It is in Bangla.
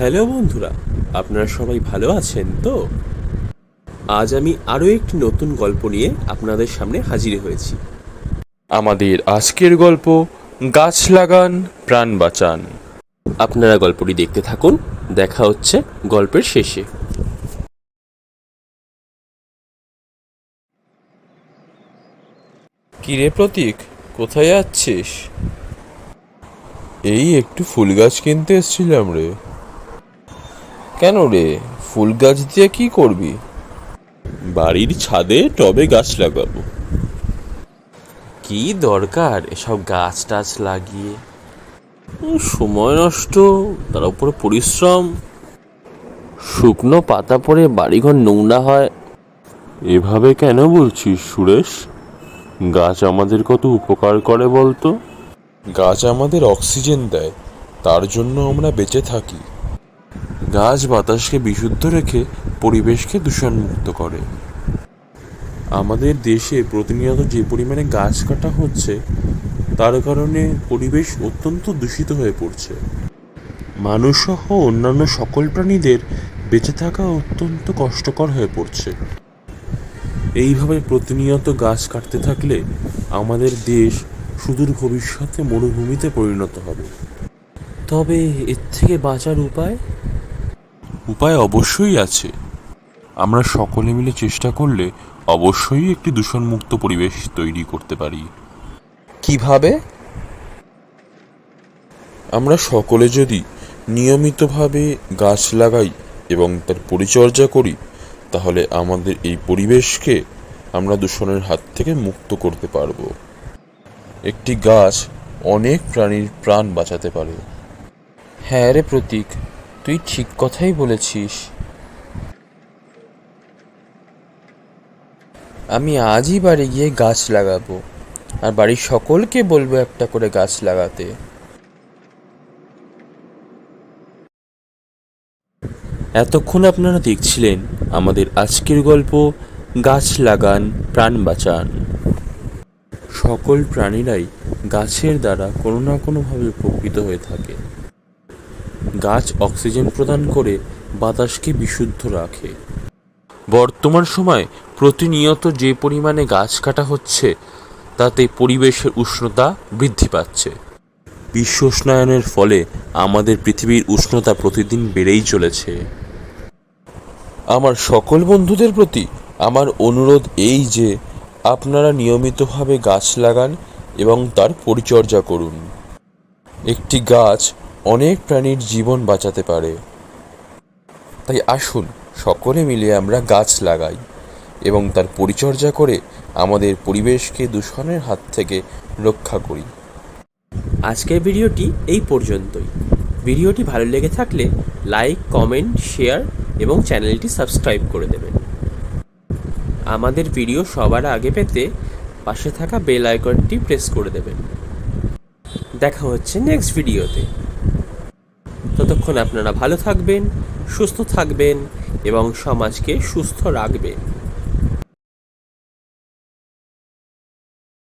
হ্যালো বন্ধুরা আপনারা সবাই ভালো আছেন তো? আজ আমি আরও একটি নতুন গল্প নিয়ে আপনাদের সামনে হাজির হয়েছি। আমাদের আজকের গল্প গাছ লাগান প্রাণ বাঁচান। আপনারা গল্পটি দেখতে থাকুন দেখা হচ্ছে গল্পের শেষে। কিরে প্রতীক কোথায় যাচ্ছিস? এই একটু ফুল গাছ কিনতে এসেছিলাম রে। কেন রে? ফুল গাছ দিয়ে কি করবি? বাড়ির ছাদে টবে গাছ লাগাবো। কি দরকার এসব গাছ টাছ লাগিয়ে? সময় নষ্ট তার উপরে পরিশ্রম। শুকনো পাতা পড়ে বাড়িঘর নোংরা হয়। এভাবে কেন বলছিস সুরেশ? গাছ আমাদের কত উপকার করে বলতো? গাছ আমাদের অক্সিজেন দেয় তার জন্য আমরা বেঁচে থাকি। গাছ বাতাসকে বিশুদ্ধ রেখে পরিবেশকে দূষণমুক্ত করে। আমাদের দেশে প্রতিনিয়ত যে পরিমাণে গাছ কাটা হচ্ছে, তার কারণে পরিবেশ অত্যন্ত দূষিত হয়ে পড়ছে। মানুষসহ অন্যান্য সকল প্রাণীদের বেঁচে থাকা অত্যন্ত কষ্টকর হয়ে পড়ছে। এইভাবে প্রতিনিয়ত গাছ কাটতে থাকলে আমাদের দেশ সুদূর ভবিষ্যতে মরুভূমিতে পরিণত হবে। তবে এর থেকে বাঁচার উপায়? উপায় অবশ্যই আছে। আমরা সকলে মিলে চেষ্টা করলে অবশ্যই একটি দূষণমুক্ত পরিবেশ তৈরি করতে পারি। কীভাবে? আমরা সকলে যদি নিয়মিতভাবে গাছ লাগাই এবং তার পরিচর্যা করি তাহলে আমাদের এই পরিবেশকে আমরা দূষণের হাত থেকে মুক্ত করতে পারব। একটি গাছ অনেক প্রাণীর প্রাণ বাঁচাতে পারে। হ্যাঁ রে প্রতীক তুই ঠিক কথাই বলেছিস। আমি আজই বাড়ি গিয়ে গাছ লাগাবো, আর বাড়ির সকলকে বলব একটা করে গাছ লাগাতে। এতক্ষণ আপনারা দেখছিলেন আমাদের আজকের গল্প, গাছ লাগান, প্রাণ বাঁচান। সকল প্রাণীরাই গাছের দ্বারা কোনো না কোনোভাবে উপকৃত হয়ে থাকে। গাছ অক্সিজেন প্রদান করে বাতাসকে বিশুদ্ধ রাখে। বর্তমান সময় প্রতিনিয়ত যে পরিমাণে গাছ কাটা হচ্ছে, তাতে পরিবেশের উষ্ণতা বৃদ্ধি পাচ্ছে। বিশ্ব উষ্ণায়নের ফলে আমাদের পৃথিবীর উষ্ণতা প্রতিদিন বেড়েই চলেছে। আমার সকল বন্ধুদের প্রতি আমার অনুরোধ এই যে, আপনারা নিয়মিতভাবে গাছ লাগান এবং তার পরিচর্যা করুন। একটি গাছ অনেক প্রাণীর জীবন বাঁচাতে পারে। তাই আসুন, সকলে মিলে আমরা গাছ লাগাই এবং তার পরিচর্যা করে আমাদের পরিবেশকে দূষণের হাত থেকে রক্ষা করি। আজকের ভিডিওটি এই পর্যন্তই। ভিডিওটি ভালো লেগে থাকলে লাইক, কমেন্ট, শেয়ার এবং চ্যানেলটি সাবস্ক্রাইব করে দেবেন। আমাদের ভিডিও সবার আগে পেতে পাশে থাকা বেল আইকনটি প্রেস করে দেবেন। দেখা হচ্ছে নেক্সট ভিডিওতে। ততক্ষণ আপনারা ভালো থাকবেন সুস্থ থাকবেন এবং সমাজকে সুস্থ রাখবেন।